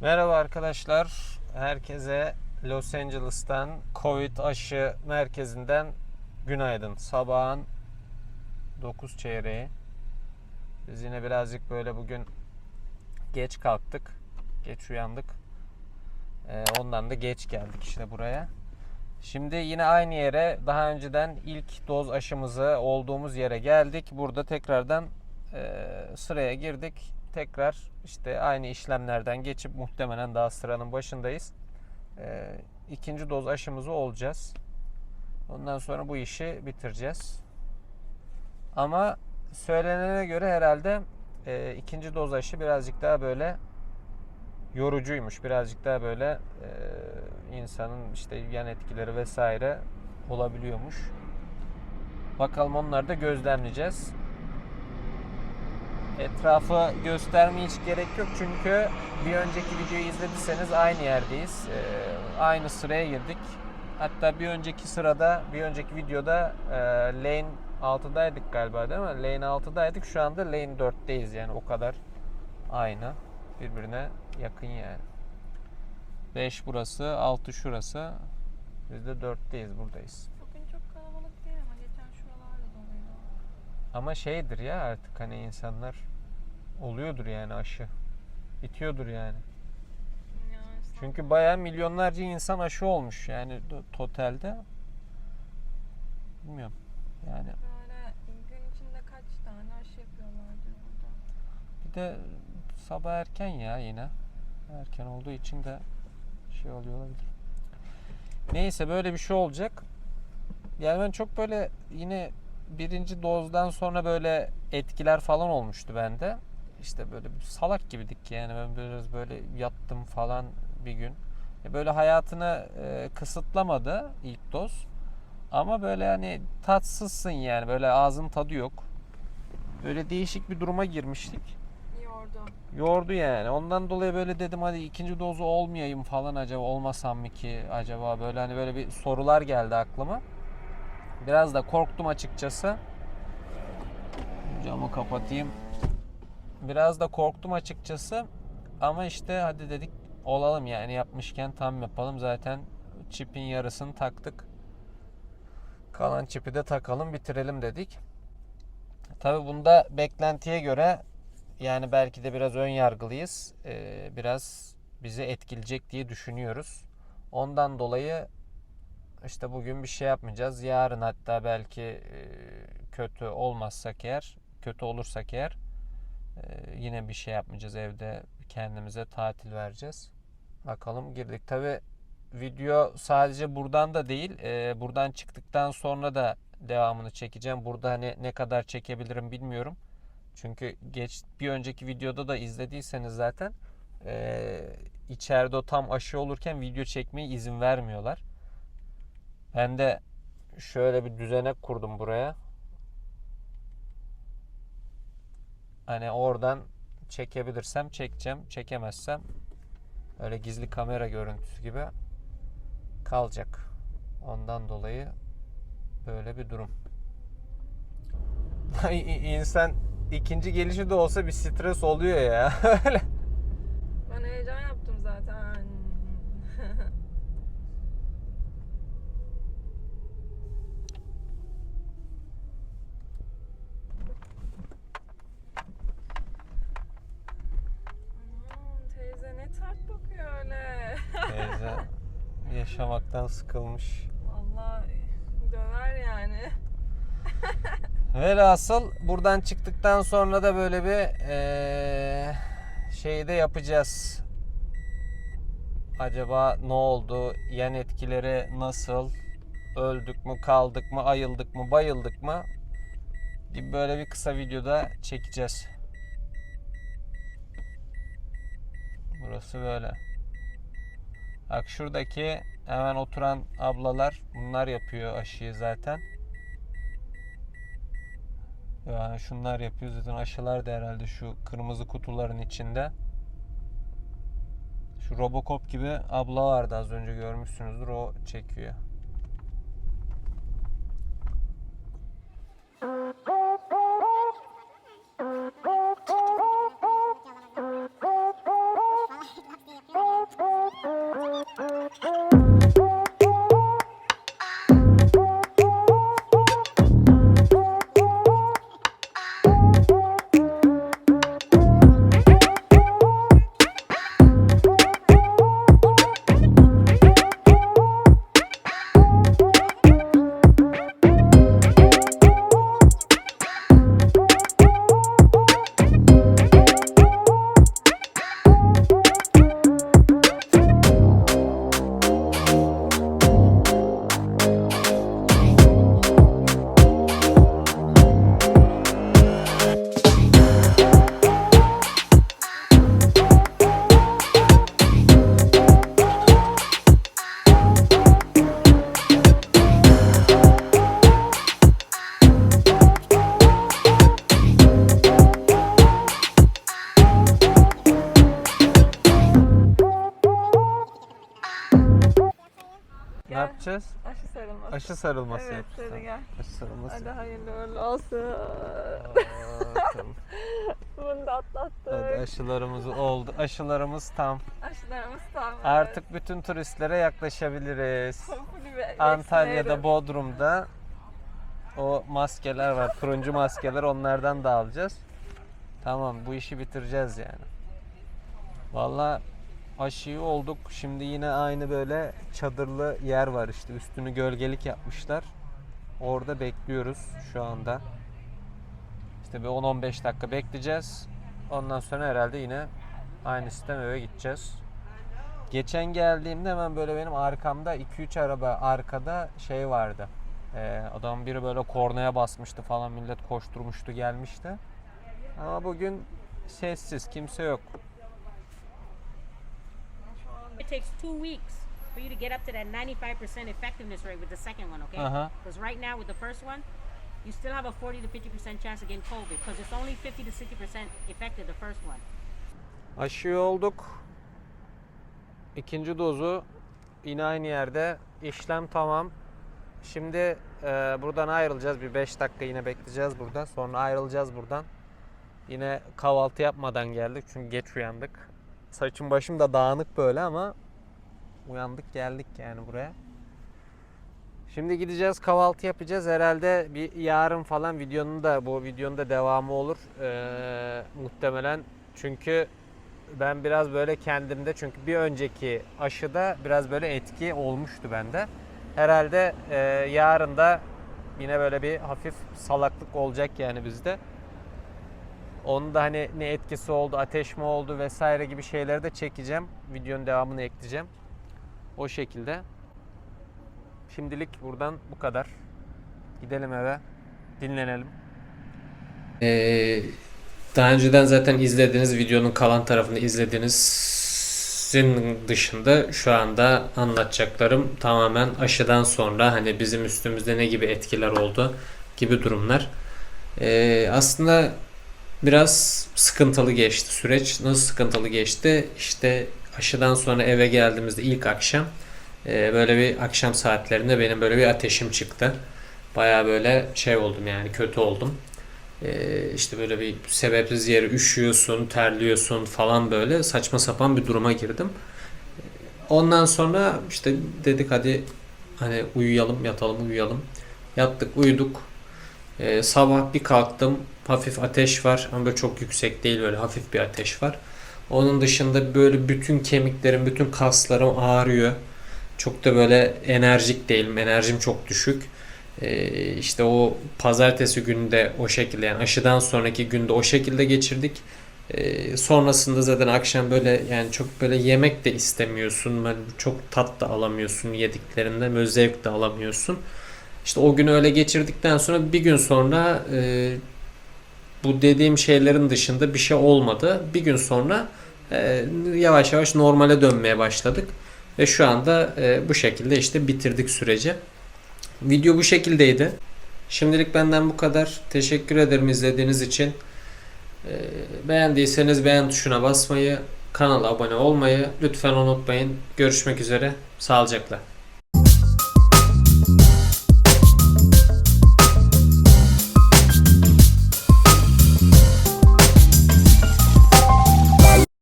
Merhaba arkadaşlar. Herkese Los Angeles'tan Covid aşı merkezinden günaydın. Sabahın 9 çeyreği. Biz yine birazcık böyle bugün geç kalktık. Geç uyandık. Ee, ondan da geç geldik işte buraya. Şimdi yine aynı yere daha önceden ilk doz aşımızı olduğumuz yere geldik. Burada tekrardan e, sıraya girdik. Tekrar işte aynı işlemlerden geçip muhtemelen daha sıranın başındayız. E, ikinci doz aşımızı olacağız. Ondan sonra bu işi bitireceğiz. Ama söylenene göre herhalde e, ikinci doz aşı birazcık daha böyle yorucuymuş. Birazcık daha böyle e, insanın işte yan etkileri vesaire olabiliyormuş. Bakalım onları da gözlemleyeceğiz. Etrafı göstermeye hiç gerek yok çünkü bir önceki videoyu izlediyseniz aynı yerdeyiz. E, aynı sıraya girdik. Hatta bir önceki sırada, bir önceki videoda e, lane 6'daydık galiba değil mi? Lane 6'daydık. Şu anda lane 4'teyiz yani o kadar aynı. Birbirine yakın yani. 5 burası, 6 şurası. Biz de 4'teyiz buradayız. Bugün çok kalabalık değil ama geçen şuralarda doluydu. Ama şeydir ya artık hani insanlar oluyordur yani aşı. Bitiyordur yani. Çünkü bayağı milyonlarca insan aşı olmuş yani totalde. Bilmiyorum. Yani böyle gün içinde kaç tane aşı yapıyorlardır burada. bir de sabah erken ya yine. Erken olduğu için de şey oluyor olabilir. Neyse böyle bir şey olacak. Yani ben çok böyle yine birinci dozdan sonra böyle etkiler falan olmuştu bende. İşte böyle salak gibiydik yani ben biraz böyle yattım falan bir gün. E Böyle hayatını e, kısıtlamadı ilk doz. Ama böyle hani tatsızsın yani böyle ağzın tadı yok. Böyle değişik bir duruma girmiştik. Yordu. Yordu yani. Ondan dolayı böyle dedim hadi ikinci dozu olmayayım falan acaba olmasam mı ki acaba böyle hani böyle bir sorular geldi aklıma. Biraz da korktum açıkçası. Camı kapatayım. Biraz da korktum açıkçası. Ama işte hadi dedik olalım yani yapmışken tam yapalım. Zaten çipin yarısını taktık. Kalan çipi de takalım bitirelim dedik. Tabi bunda beklentiye göre yani belki de biraz ön yargılıyız. Ee, biraz bizi etkileyecek diye düşünüyoruz. Ondan dolayı işte bugün bir şey yapmayacağız. Yarın hatta belki e, kötü olmazsak eğer, kötü olursak eğer e, yine bir şey yapmayacağız. Evde kendimize tatil vereceğiz. Bakalım girdik. Tabi video sadece buradan da değil, e, buradan çıktıktan sonra da devamını çekeceğim. Burada hani ne kadar çekebilirim bilmiyorum. Çünkü geç bir önceki videoda da izlediyseniz zaten eee içeride o tam aşı olurken video çekmeye izin vermiyorlar. Ben de şöyle bir düzenek kurdum buraya. Hani oradan çekebilirsem çekeceğim. Çekemezsem öyle gizli kamera görüntüsü gibi kalacak. Ondan dolayı böyle bir durum. İnsan ikinci gelişi de olsa bir stres oluyor ya. Öyle. Yaşamaktan sıkılmış. Vallahi döver yani. Velhasıl buradan çıktıktan sonra da böyle bir eee şey de yapacağız. Acaba ne oldu? Yan etkileri nasıl? Öldük mü, kaldık mı, ayıldık mı, bayıldık mı? Bir böyle bir kısa videoda çekeceğiz. Burası böyle. Bak şuradaki hemen oturan ablalar bunlar yapıyor aşıyı zaten. Yani şunlar yapıyor zaten aşılar da herhalde şu kırmızı kutuların içinde. Şu Robocop gibi abla vardı az önce görmüşsünüzdür o çekiyor. Sarılması. Aşı sarılması Evet yapacağız. gel. Aşı sarılması. Hadi hayırlı uğurlu olsun. Aa, tamam. Bunu da atlattık. Hadi aşılarımız oldu. Aşılarımız tam. Aşılarımız tamam. evet. Artık bütün turistlere yaklaşabiliriz. Antalya'da. Bodrum'da o maskeler var. Turuncu maskeler onlardan da alacağız. Tamam bu işi bitireceğiz yani. Valla aşıyı olduk. Şimdi yine aynı böyle çadırlı yer var işte. Üstünü gölgelik yapmışlar. Orada bekliyoruz şu anda. İşte bir 10-15 dakika bekleyeceğiz. Ondan sonra herhalde yine aynı sistem eve gideceğiz. Geçen geldiğimde hemen böyle benim arkamda 2-3 araba arkada şey vardı. Ee, adam biri böyle kornaya basmıştı falan millet koşturmuştu gelmişti. Ama bugün sessiz kimse yok. It takes two weeks for you to get up to that 95% effectiveness rate with the second one, okay? Uh-huh. Because right now with the first one, you still have a 40 to 50% chance of getting COVID because it's only 50 to 60% effective the first one. Aşı olduk. İkinci dozu yine aynı yerde. İşlem tamam. Şimdi e, buradan ayrılacağız. Bir 5 dakika yine bekleyeceğiz burada. Sonra ayrılacağız buradan. Yine kahvaltı yapmadan geldik çünkü geç uyandık. Saçım başım da dağınık böyle ama uyandık geldik yani buraya. Şimdi gideceğiz kahvaltı yapacağız. Herhalde bir yarın falan videonun da bu videonun da devamı olur. Ee, muhtemelen çünkü ben biraz böyle kendimde çünkü bir önceki aşıda biraz böyle etki olmuştu bende. Herhalde e, yarın da yine böyle bir hafif salaklık olacak yani bizde. Onun da hani ne etkisi oldu, ateş mi oldu vesaire gibi şeyleri de çekeceğim. Videonun devamını ekleyeceğim. O şekilde. Şimdilik buradan bu kadar. Gidelim eve. Dinlenelim. Ee, daha önceden zaten izlediğiniz videonun kalan tarafını izlediğinizin dışında şu anda anlatacaklarım tamamen aşıdan sonra hani bizim üstümüzde ne gibi etkiler oldu gibi durumlar. Ee, aslında biraz sıkıntılı geçti süreç. Nasıl sıkıntılı geçti? İşte aşıdan sonra eve geldiğimizde ilk akşam e, böyle bir akşam saatlerinde benim böyle bir ateşim çıktı. Baya böyle şey oldum yani kötü oldum. Ee, işte böyle bir sebepsiz yere üşüyorsun, terliyorsun falan böyle saçma sapan bir duruma girdim. Ondan sonra işte dedik hadi hani uyuyalım, yatalım, uyuyalım. Yattık, uyuduk. Ee, sabah bir kalktım. Hafif ateş var ama böyle çok yüksek değil böyle hafif bir ateş var. Onun dışında böyle bütün kemiklerim, bütün kaslarım ağrıyor. Çok da böyle enerjik değilim. Enerjim çok düşük. Ee, işte o pazartesi günü de o şekilde yani aşıdan sonraki günde o şekilde geçirdik. Ee, sonrasında zaten akşam böyle yani çok böyle yemek de istemiyorsun. Böyle çok tat da alamıyorsun yediklerinden. Böyle zevk de alamıyorsun. İşte o günü öyle geçirdikten sonra bir gün sonra e, bu dediğim şeylerin dışında bir şey olmadı. Bir gün sonra e, yavaş yavaş normale dönmeye başladık. Ve şu anda e, bu şekilde işte bitirdik süreci. Video bu şekildeydi. Şimdilik benden bu kadar. Teşekkür ederim izlediğiniz için. Ee, beğendiyseniz beğen tuşuna basmayı, kanala abone olmayı lütfen unutmayın. Görüşmek üzere. Sağlıcakla.